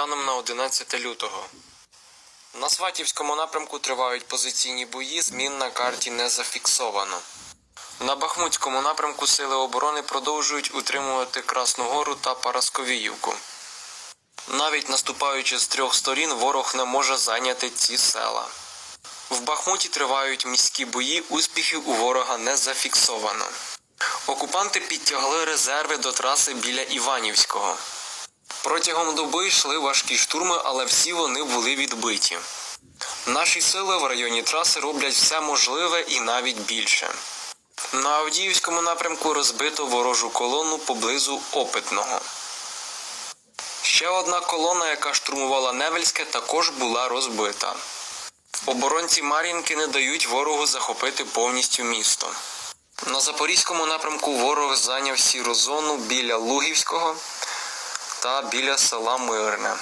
станом на 11 лютого. На Сватівському напрямку тривають позиційні бої, змін на карті не зафіксовано. На Бахмутському напрямку сили оборони продовжують утримувати Красну Гору та Парасковіївку. Навіть наступаючи з трьох сторін, ворог не може зайняти ці села. В Бахмуті тривають міські бої, успіхів у ворога не зафіксовано. Окупанти підтягли резерви до траси біля Іванівського. Протягом доби йшли важкі штурми, але всі вони були відбиті. Наші сили в районі траси роблять все можливе і навіть більше. На Авдіївському напрямку розбито ворожу колону поблизу Опитного. Ще одна колона, яка штурмувала Невельське, також була розбита. Оборонці Мар'їнки не дають ворогу захопити повністю місто. На Запорізькому напрямку ворог зайняв сіру зону біля Лугівського та біля села Мирне.